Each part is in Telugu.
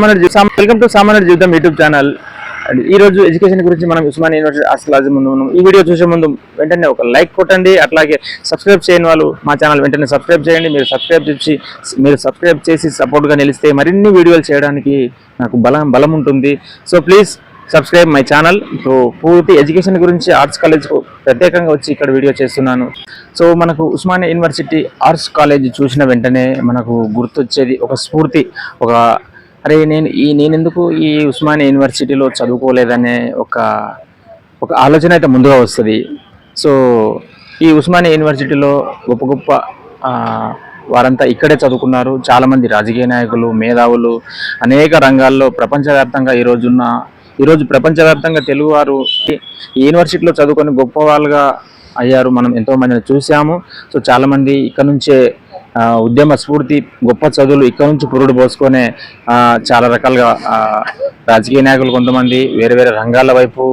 సామాన్య వెల్కమ్ టు సామాన్య జీవితం యూట్యూబ్ ఛానల్. అండ్ ఈ రోజు ఎడ్యుకేషన్ గురించి మనం ఉస్మాన్ యూనివర్సిటీ హాస్టల్ ముందు మనం ఈ వీడియో చూసే ముందు వెంటనే ఒక లైక్ కొట్టండి. అట్లాగే సబ్స్క్రైబ్ చేయని వాళ్ళు మా ఛానల్ వెంటనే సబ్స్క్రైబ్ చేయండి. మీరు సబ్స్క్రైబ్ చేసి మీరు సబ్స్క్రైబ్ చేసి సపోర్ట్గా నిలిస్తే మరిన్ని వీడియోలు చేయడానికి నాకు బలం బలం ఉంటుంది. So please subscribe my channel. So పూర్తి ఎడ్యుకేషన్ గురించి ఆర్ట్స్ కాలేజ్ ప్రత్యేకంగా వచ్చి ఇక్కడ వీడియో చేస్తున్నాను. సో మనకు ఉస్మానియా యూనివర్సిటీ ఆర్ట్స్ కాలేజ్ చూసిన వెంటనే మనకు గుర్తొచ్చేది ఒక స్ఫూర్తి ఒక అరే నేను ఈ నేనెందుకు ఈ ఉస్మానియా యూనివర్సిటీలో చదువుకోలేదనే ఒక ఒక ఆలోచన అయితే ముందుగా వస్తుంది. సో ఈ ఉస్మానియా యూనివర్సిటీలో గొప్ప గొప్ప వారంతా ఇక్కడే చదువుకున్నారు. చాలామంది రాజకీయ నాయకులు మేధావులు అనేక రంగాల్లో ప్రపంచవ్యాప్తంగా ఈ ఈరోజు ప్రపంచవ్యాప్తంగా తెలుగువారు ఈ యూనివర్సిటీలో చదువుకొని గొప్ప వాళ్ళుగా అయ్యారు. మనం ఎంతో మందిని చూసాము సో చాలామంది ఇక్కడ నుంచే ఉద్యమ స్ఫూర్తి గొప్ప చదువులు ఇక్కడ నుంచి పురుడు పోసుకొనే చాలా రకాలుగా రాజకీయ నాయకులు కొంతమంది వేరే వేరే రంగాల వైపు.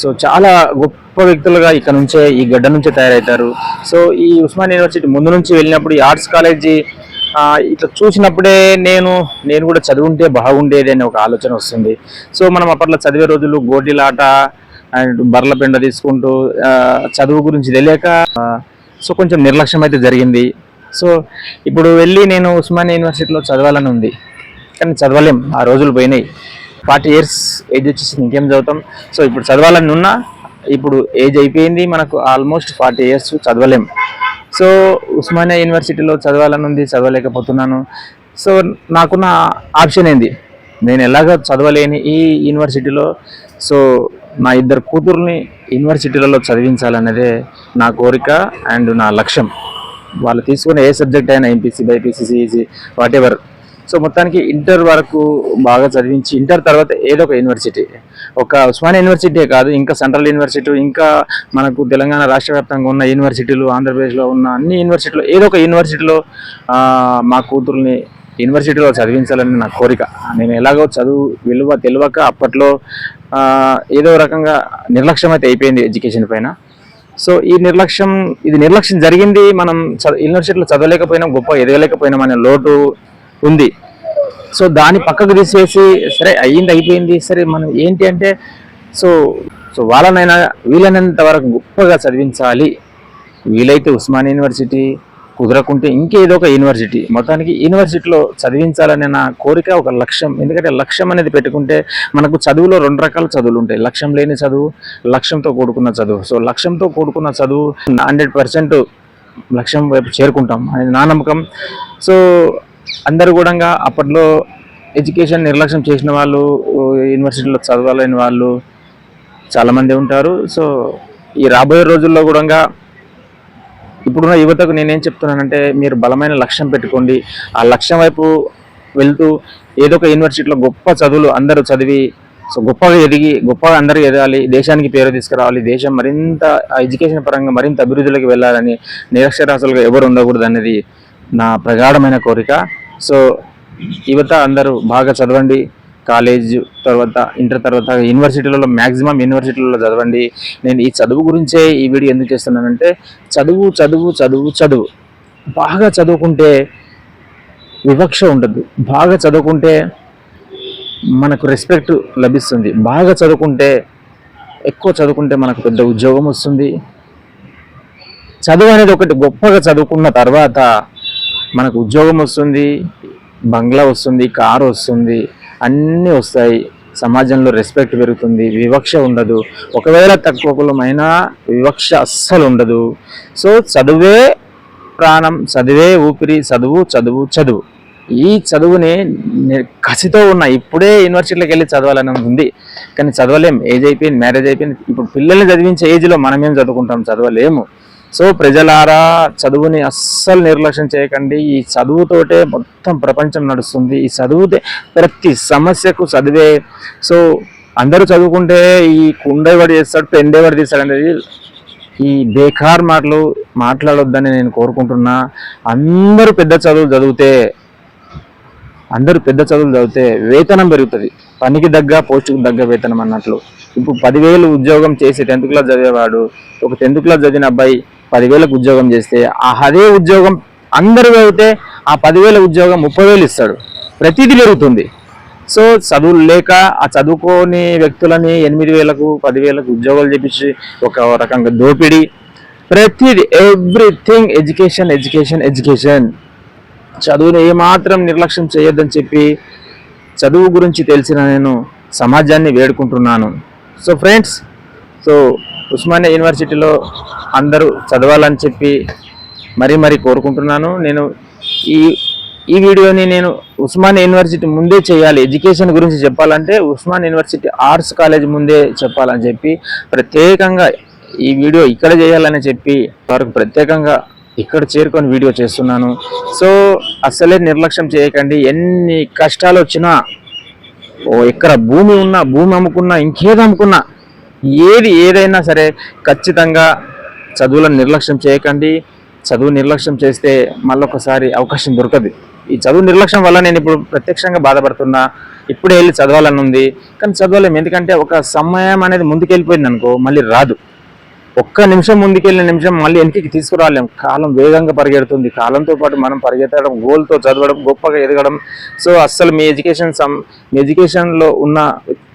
సో చాలా గొప్ప వ్యక్తులుగా ఇక్కడ నుంచే ఈ గడ్డ నుంచే తయారవుతారు. సో ఈ ఉస్మాన్ యూనివర్సిటీ ముందు నుంచి వెళ్ళినప్పుడు ఈ ఆర్ట్స్ కాలేజీ ఇట్లా చూసినప్పుడే నేను నేను కూడా చదువుంటే బాగుండేది అనే ఒక ఆలోచన వస్తుంది. సో మనం అప్పట్లో చదివే రోజులు గోటిలాట అండ్ బర్ల పెండ తీసుకుంటూ చదువు గురించి తెలియక సో కొంచెం నిర్లక్ష్యం అయితే జరిగింది. సో ఇప్పుడు వెళ్ళి నేను ఉస్మానియా యూనివర్సిటీలో చదవాలని ఉంది. కానీ చదవలేం ఆ రోజులు పోయినాయి. ఫార్టీ ఇయర్స్ ఏజ్ వచ్చేసి ఇంకేం చదువుతాం? సో ఇప్పుడు చదవాలని ఉన్నా ఇప్పుడు ఏజ్ అయిపోయింది మనకు ఆల్మోస్ట్ ఫార్టీ ఇయర్స్ చదవలేం. సో ఉస్మానియా యూనివర్సిటీలో చదవాలని ఉంది చదవలేకపోతున్నాను. సో నాకున్న ఆప్షన్ ఏంది? నేను ఎలాగ చదవలేని ఈ యూనివర్సిటీలో సో నా ఇద్దరు కూతుర్ని యూనివర్సిటీలలో చదివించాలన్నదే నా కోరిక అండ్ నా లక్ష్యం. వాళ్ళు తీసుకునే ఏ సబ్జెక్ట్ అయినా MPC BiPC CEC whatever so మొత్తానికి ఇంటర్ వరకు బాగా చదివించి ఇంటర్ తర్వాత ఏదో ఒక యూనివర్సిటీ. ఒక ఉస్మానియా యూనివర్సిటీ కాదు ఇంకా సెంట్రల్ యూనివర్సిటీ ఇంకా మనకు తెలంగాణ రాష్ట్ర వ్యాప్తంగా ఉన్న యూనివర్సిటీలు ఆంధ్రప్రదేశ్లో ఉన్న అన్ని యూనివర్సిటీలో ఏదో ఒక యూనివర్సిటీలో మా కూతుర్ని యూనివర్సిటీలో చదివించాలని నా కోరిక. నేను ఎలాగో చదువు విలువ తెలియక అప్పట్లో ఏదో రకంగా నిర్లక్ష్యం అయితే అయిపోయింది ఎడ్యుకేషన్ పైన. సో ఈ నిర్లక్ష్యం ఇది నిర్లక్ష్యం జరిగింది మనం యూనివర్సిటీలో చదవలేకపోయినాం గొప్ప ఎదగలేకపోయినాం అనే లోటు ఉంది. సో దాన్ని పక్కకు తీసేసి సరే అయ్యింది అయిపోయింది సరే మనం ఏంటి అంటే సో సో వాళ్ళనైనా వీలైనంత వరకు గొప్పగా చదివించాలి. వీలైతే ఉస్మాన్ యూనివర్సిటీ కుదరకుంటే ఇంకేదో ఒక యూనివర్సిటీ. మొత్తానికి యూనివర్సిటీలో చదివించాలనే నా కోరిక ఒక లక్ష్యం. ఎందుకంటే లక్ష్యం అనేది పెట్టుకుంటే మనకు చదువులో రెండు రకాల చదువులు ఉంటాయి. లక్ష్యం లేని చదువు లక్ష్యంతో కూడుకున్న చదువు. సో లక్ష్యంతో కూడుకున్న చదువు హండ్రెడ్ పర్సెంట్ లక్ష్యం వైపు చేరుకుంటాం అనేది నా నమ్మకం. సో అందరు కూడా అప్పట్లో ఎడ్యుకేషన్ నిర్లక్ష్యం చేసిన వాళ్ళు యూనివర్సిటీలో చదవాలని వాళ్ళు చాలామంది ఉంటారు. సో ఈ రాబోయే రోజుల్లో కూడా ఇప్పుడున్న యువతకు నేనేం చెప్తున్నానంటే మీరు బలమైన లక్ష్యం పెట్టుకోండి. ఆ లక్ష్యం వైపు వెళ్తూ ఏదో ఒక యూనివర్సిటీలో గొప్ప చదువులు అందరూ చదివి సో గొప్పగా ఎదిగి గొప్పగా అందరూ ఎదగాలి దేశానికి పేరు తీసుకురావాలి దేశం మరింత ఎడ్యుకేషన్ పరంగా మరింత అభివృద్ధిలోకి వెళ్ళాలని నిరక్షరాస్యులుగా ఎవరు ఉండకూడదు అనేది నా ప్రగాఢమైన కోరిక. సో యువత అందరూ బాగా చదవండి. కాలేజ్ తర్వాత ఇంటర్ తర్వాత యూనివర్సిటీలలో మ్యాక్సిమం యూనివర్సిటీలలో చదవండి. నేను ఈ చదువు గురించే ఈ వీడియో ఎందుకు చేస్తున్నానంటే చదువు చదువు చదువు చదువు. బాగా చదువుకుంటే వివక్ష ఉండదు. బాగా చదువుకుంటే మనకు రెస్పెక్ట్ లభిస్తుంది. బాగా చదువుకుంటే ఎక్కువ చదువుకుంటే మనకు పెద్ద ఉద్యోగం వస్తుంది. చదువు అనేది ఒకటి గొప్పగా చదువుకున్న తర్వాత మనకు ఉద్యోగం వస్తుంది బంగ్లా వస్తుంది కారు వస్తుంది అన్నీ వస్తాయి. సమాజంలో రెస్పెక్ట్ పెరుగుతుంది వివక్ష ఉండదు. ఒకవేళ తక్కువ కులమైనా వివక్ష అస్సలు ఉండదు. సో చదువే ప్రాణం చదివే ఊపిరి చదువు చదువు చదువు. ఈ చదువుని కసితో ఉన్న ఇప్పుడే యూనివర్సిటీలోకి వెళ్ళి చదవాలని ఉంది. కానీ చదవలేం. ఏజ్ అయిపోయింది మ్యారేజ్ అయిపోయింది. ఇప్పుడు పిల్లల్ని చదివించే ఏజ్లో మనమేం చదువుకుంటాం? చదవలేము. సో ప్రజలారా చదువుని అస్సలు నిర్లక్ష్యం చేయకండి. ఈ చదువుతోటే మొత్తం ప్రపంచం నడుస్తుంది. ఈ చదువుతే ప్రతి సమస్యకు చదివే సో అందరూ చదువుకుంటే ఈ కుండేవాడు చేస్తాడు పెండేవాడు తీస్తాడు అనేది ఈ బేకార్ మాటలు మాట్లాడొద్దని నేను కోరుకుంటున్నా. అందరూ పెద్ద చదువులు చదివితే అందరూ పెద్ద చదువులు చదివితే వేతనం పెరుగుతుంది. పనికి దగ్గ పోస్టుకు దగ్గ వేతనం అన్నట్లు. ఇప్పుడు పదివేలు ఉద్యోగం చేసి టెన్త్ క్లాస్ చదివేవాడు ఒక టెన్త్ క్లాస్ చదివిన అబ్బాయి పదివేలకు ఉద్యోగం చేస్తే ఆ అదే ఉద్యోగం అందరూ చదివితే ఆ పదివేల ఉద్యోగం ముప్పై వేలు ఇస్తాడు. ప్రతిదీ పెరుగుతుంది. సో చదువులు లేక ఆ చదువుకోని వ్యక్తులని ఎనిమిది వేలకు పదివేలకు ఉద్యోగాలు చేపించి ఒక రకంగా దోపిడీ. ప్రతిది ఎవ్రీథింగ్ ఎడ్యుకేషన్ ఎడ్యుకేషన్ ఎడ్యుకేషన్. చదువుని ఏమాత్రం నిర్లక్ష్యం చేయొద్దని చెప్పి చదువు గురించి తెలిసిన నేను సమాజాన్ని వేడుకుంటున్నాను. సో ఫ్రెండ్స్ సో ఉస్మానియా యూనివర్సిటీలో అందరూ చదవాలని చెప్పి మరీ మరీ కోరుకుంటున్నాను. నేను ఈ ఈ వీడియోని నేను ఉస్మానియా యూనివర్సిటీ ముందే చేయాలి. ఎడ్యుకేషన్ గురించి చెప్పాలంటే ఉస్మాన్ యూనివర్సిటీ ఆర్ట్స్ కాలేజ్ ముందే చెప్పాలని చెప్పి ప్రత్యేకంగా ఈ వీడియో ఇక్కడ చేయాలని చెప్పి వారికి ప్రత్యేకంగా ఇక్కడ చేరుకొని వీడియో చేస్తున్నాను. సో అసలే నిర్లక్ష్యం చేయకండి. ఎన్ని కష్టాలు వచ్చినా ఓ ఎక్కడ భూమి ఉన్నా భూమి అమ్ముకున్నా ఇంకేది అమ్ముకున్నా ఏది ఏదైనా సరే ఖచ్చితంగా చదువులను నిర్లక్ష్యం చేయకండి. చదువు నిర్లక్ష్యం చేస్తే మళ్ళొకసారి అవకాశం దొరకదు. ఈ చదువు నిర్లక్ష్యం వల్ల నేను ఇప్పుడు ప్రత్యక్షంగా బాధపడుతున్నా. ఇప్పుడే వెళ్ళి చదవాలని ఉంది. కానీ చదవలేము ఎందుకంటే ఒక సమయం అనేది ముందుకెళ్ళిపోయింది అనుకో మళ్ళీ రాదు. ఒక్క నిమిషం ముందుకెళ్ళిన నిమిషం మళ్ళీ వెనక్కి తీసుకురాలేం. కాలం వేగంగా పరిగెడుతుంది. కాలంతో పాటు మనం పరిగెత్తడం గోల్తో చదవడం గొప్పగా ఎదగడం. సో అస్సలు మీ ఎడ్యుకేషన్ సమ్ మీ ఎడ్యుకేషన్లో ఉన్న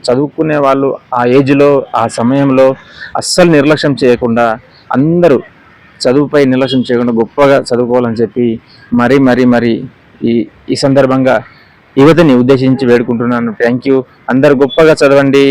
చదువుకునే వాళ్ళు ఆ ఏజ్లో ఆ సమయంలో అస్సలు నిర్లక్ష్యం చేయకుండా అందరూ చదువుపై నిర్లక్ష్యం చేయకుండా గొప్పగా చదువుకోవాలని చెప్పి మరీ మరీ మరీ ఈ ఈ సందర్భంగా యువతని ఉద్దేశించి వేడుకుంటున్నాను. థ్యాంక్ యూ అందరు గొప్పగా చదవండి.